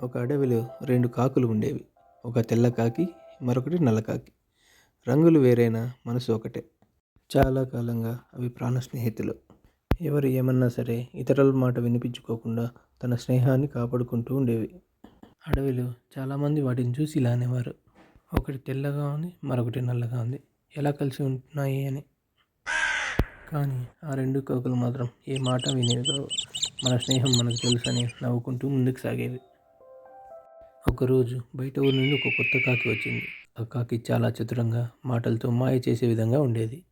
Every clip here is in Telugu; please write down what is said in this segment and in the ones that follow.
ఒక అడవిలో రెండు కాకులు ఉండేవి. ఒక తెల్ల కాకి మరొకటి నల్ల కాకి. రంగులు వేరైనా మనసు ఒకటే. చాలా కాలంగా అవి ప్రాణ స్నేహితులు. ఎవరు ఏమన్నా సరే ఇతరుల మాట వినిపించుకోకుండా తన స్నేహాన్ని కాపాడుకుంటూ ఉండేవి. అడవిలో చాలామంది వాటిని చూసి ఇలా అనేవారు. ఒకటి తెల్లగా ఉంది మరొకటి నల్లగా ఉంది. ఎలా కలిసి ఉంటున్నాయి అని. కానీ ఆ రెండు కాకులు మాత్రం ఏ మాట వినేవి కావు మన స్నేహం మనకు తెలుసని నవ్వుకుంటూ ముందుకు సాగేవి. ఒకరోజు బయట ఊరి నుండి ఒక కొత్త కాకి వచ్చింది. ఆ కాకి చాలా చతురంగా మాటలతో మాయ చేసే విధంగా ఉండేది.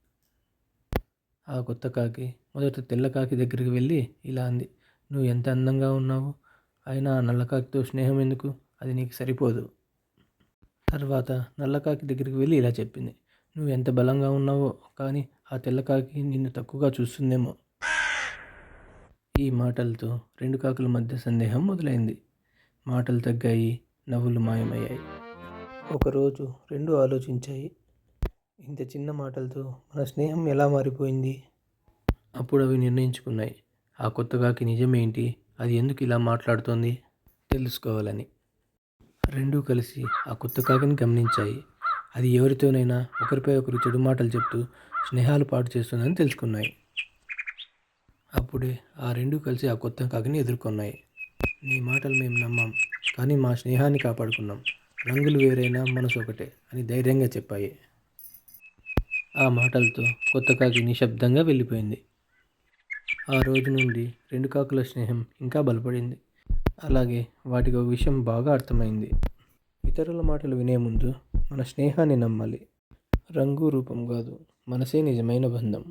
ఆ కొత్త కాకి మొదట తెల్ల కాకి దగ్గరికి వెళ్ళి ఇలా అంది నువ్వు ఎంత అందంగా ఉన్నావు? అయినా ఆ నల్లకాకితో స్నేహం ఎందుకు? అది నీకు సరిపోదు. తర్వాత నల్లకాకి దగ్గరికి వెళ్ళి ఇలా చెప్పింది నువ్వు ఎంత బలంగా ఉన్నావో కానీ ఆ తెల్లకాకి నిన్ను తక్కువగా చూస్తుందేమో. ఈ మాటలతో రెండు కాకుల మధ్య సందేహం మొదలైంది. మాటలు తగ్గాయి నవ్వులు మాయమయ్యాయి. ఒకరోజు రెండు ఆలోచించాయి. ఇంత చిన్న మాటలతో మన స్నేహం ఎలా మారిపోయింది? అప్పుడు అవి నిర్ణయించుకున్నాయి. ఆ కొత్తగాకి నిజమేంటి? అది ఎందుకు ఇలా మాట్లాడుతోంది? తెలుసుకోవాలని. రెండూ కలిసి ఆ కొత్త కాకిని గమనించాయి. అది ఎవరితోనైనా ఒకరిపై ఒకరు చెడు మాటలు చెప్తూ స్నేహాలు పాటు చేస్తుందని తెలుసుకున్నాయి. అప్పుడే ఆ రెండు కలిసి ఆ కొత్త కాకిని ఎదుర్కొన్నాయి. నీ మాటలు మేము నమ్మాం. కానీ మా స్నేహాన్ని కాపాడుకున్నాం. రంగులు వేరైనా మనసు ఒకటే అని ధైర్యంగా చెప్పాయి. ఆ మాటలతో కొత్త కాకి నిశ్శబ్దంగా వెళ్ళిపోయింది. ఆ రోజు నుండి రెండు కాకుల స్నేహం ఇంకా బలపడింది. అలాగే వాటికి ఒక విషయం బాగా అర్థమైంది. ఇతరుల మాటలు వినే ముందు మన స్నేహాన్ని నమ్మాలి. రంగు రూపం కాదు మనసే నిజమైన బంధం.